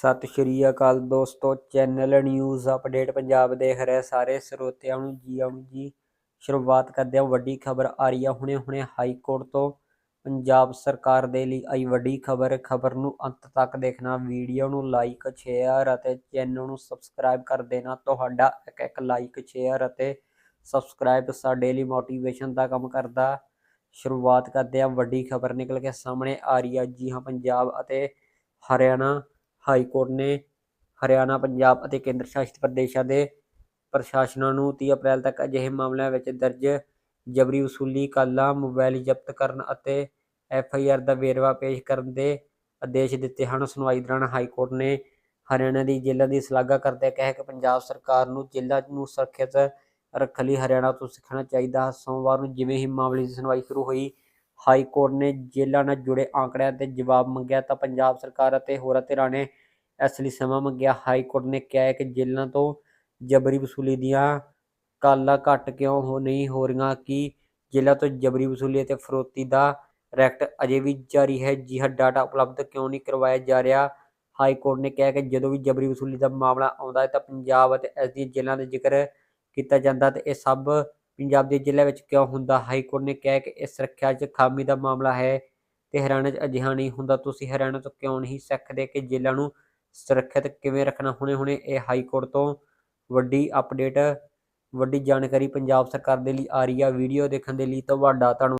ਸਤਿ ਸ਼੍ਰੀ ਅਕਾਲ ਦੋਸਤੋ, channel news update Punjab ਦੇਖ ਰਹੇ ਸਾਰੇ ਸਰੋਤਿਆਂ ਨੂੰ ਜੀ ਆਉਂ ਜੀ। ਸ਼ੁਰੂਆਤ ਕਰਦੇ ਹਾਂ, ਵੱਡੀ ਖਬਰ ਆ ਰਹੀ ਹੈ ਹੁਣੇ ਹੁਣੇ ਹਾਈ ਕੋਰਟ ਤੋਂ ਪੰਜਾਬ ਸਰਕਾਰ ਦੇ ਲਈ ਆਈ ਵੱਡੀ ਖਬਰ। ਖਬਰ ਨੂੰ ਅੰਤ ਤੱਕ ਦੇਖਣਾ, ਵੀਡੀਓ ਨੂੰ ਲਾਈਕ, ਸ਼ੇਅਰ ਅਤੇ ਚੈਨਲ ਨੂੰ ਸਬਸਕ੍ਰਾਈਬ ਕਰ ਦੇਣਾ। ਤੁਹਾਡਾ ਇੱਕ ਇੱਕ ਲਾਈਕ, ਸ਼ੇਅਰ ਅਤੇ ਸਬਸਕ੍ਰਾਈਬ ਸਾਡੇ ਲਈ ਮੋਟੀਵੇਸ਼ਨ ਦਾ ਕੰਮ ਕਰਦਾ। ਸ਼ੁਰੂਆਤ ਕਰਦੇ ਹਾਂ, ਵੱਡੀ ਖਬਰ ਨਿਕਲ ਕੇ ਸਾਹਮਣੇ ਆ ਰਹੀ ਹੈ ਜੀ ਹਾਂ, ਪੰਜਾਬ ਅਤੇ ਹਰਿਆਣਾ ਹਾਈ ਕੋਰਟ ਨੇ ਹਰਿਆਣਾ, ਪੰਜਾਬ ਅਤੇ ਕੇਂਦਰ ਸ਼ਾਸਿਤ ਪ੍ਰਦੇਸ਼ਾਂ ਦੇ ਪ੍ਰਸ਼ਾਸਨਾਂ ਨੂੰ 30 ਅਪ੍ਰੈਲ ਤੱਕ ਅਜਿਹੇ ਮਾਮਲਿਆਂ ਵਿੱਚ ਦਰਜ ਜਬਰੀ ਵਸੂਲੀ, ਕਾਲਾਂ, ਮੋਬਾਈਲ ਜ਼ਬਤ ਕਰਨ ਅਤੇ ਐਫ ਆਈ ਆਰ ਦਾ ਵੇਰਵਾ ਪੇਸ਼ ਕਰਨ ਦੇ ਆਦੇਸ਼ ਦਿੱਤੇ ਹਨ। ਸੁਣਵਾਈ ਦੌਰਾਨ ਹਾਈ ਕੋਰਟ ਨੇ ਹਰਿਆਣਾ ਦੀ ਜੇਲ੍ਹਾਂ ਦੀ ਸ਼ਲਾਘਾ ਕਰਦੇ ਕਿਹਾ ਕਿ ਪੰਜਾਬ ਸਰਕਾਰ ਨੂੰ ਜੇਲ੍ਹਾਂ ਨੂੰ ਸੁਰੱਖਿਅਤ ਰੱਖਣ ਲਈ ਹਰਿਆਣਾ ਤੋਂ ਸਿੱਖਣਾ ਚਾਹੀਦਾ। ਹੈ ਸੋਮਵਾਰ ਨੂੰ ਜਿਵੇਂ ਹੀ ਮਾਮਲੇ ਦੀ ਸੁਣਵਾਈ ਸ਼ੁਰੂ ਹੋਈ ਹਾਈ ਕੋਰਟ ਨੇ ਜੇਲ੍ਹਾਂ ਨਾਲ ਜੁੜੇ ਆંકੜਿਆਂ ਤੇ ਜਵਾਬ ਮੰਗਿਆ ਤਾਂ ਪੰਜਾਬ ਸਰਕਾਰ ਅਤੇ ਹੋਰਾਂ ਧਿਰਾਂ ਨੇ ਇਸ ਲਈ ਸਮਾਂ ਮੰਗਿਆ। ਹਾਈ ਕੋਰਟ ਨੇ ਕਿਹਾ ਹੈ ਕਿ ਜੇਲ੍ਹਾਂ ਤੋਂ ਜਬਰੀ ਵਸੂਲੀ ਦੀਆਂ ਕਾਲਾਂ ਘੱਟ ਕਿਉਂ ਹੋ ਨਹੀਂ ਹੋ ਰਹੀਆਂ ਕਿ ਜੇਲ੍ਹਾਂ ਤੋਂ ਜਬਰੀ ਵਸੂਲੀ ਅਤੇ ਫਰੋਤੀ ਦਾ ਰੈਕਟ ਅਜੇ ਵੀ ਜਾਰੀ ਹੈ। ਜੀ ਹਾਂ, ਡਾਟਾ ਉਪਲਬਧ ਕਿਉਂ ਨਹੀਂ ਕਰਵਾਇਆ ਜਾ ਰਿਹਾ? ਹਾਈ ਕੋਰਟ ਨੇ ਕਿਹਾ ਕਿ ਜਦੋਂ ਵੀ ਜਬਰੀ ਵਸੂਲੀ ਦਾ ਮਾਮਲਾ ਆਉਂਦਾ ਹੈ ਤਾਂ ਪੰਜਾਬ ਅਤੇ ਇਸ ਦੀਆਂ ਜੇਲ੍ਹਾਂ ਦਾ ਜ਼ਿਕਰ ਕੀਤਾ ਜਾਂਦਾ ਤੇ ਇਹ ਸਭ ਪੰਜਾਬ ਦੇ ਜ਼ਿਲ੍ਹੇ ਵਿੱਚ ਕਿਉਂ ਹੁੰਦਾ? ਹਾਈ ਕੋਰਟ ਨੇ ਕਿਹਾ ਕਿ ਇਸ ਸੁਰੱਖਿਆ 'ਚ ਖਾਮੀ ਦਾ ਮਾਮਲਾ ਹੈ ਤੇ ਹਰਿਆਣਾ 'ਚ ਅਜਿਹਾ ਨਹੀਂ ਹੁੰਦਾ। ਤੁਸੀਂ ਹਰਿਆਣਾ ਤੋਂ ਕਿਉਂ ਨਹੀਂ ਸਿੱਖਦੇ ਕਿ ਜੇਲ੍ਹਾਂ ਨੂੰ ਸੁਰੱਖਿਅਤ ਕਿਵੇਂ ਰੱਖਣਾ? ਹੁਣੇ ਹੁਣੇ ਇਹ ਹਾਈ ਕੋਰਟ ਤੋਂ ਵੱਡੀ ਅਪਡੇਟ, ਵੱਡੀ ਜਾਣਕਾਰੀ ਪੰਜਾਬ ਸਰਕਾਰ ਦੇ ਲਈ ਆ ਰਹੀ ਹੈ ਵੀਡੀਓ ਦੇਖਣ ਦੇ ਲਈ ਤੁਹਾਡਾ ਤੁਹਾਨੂੰ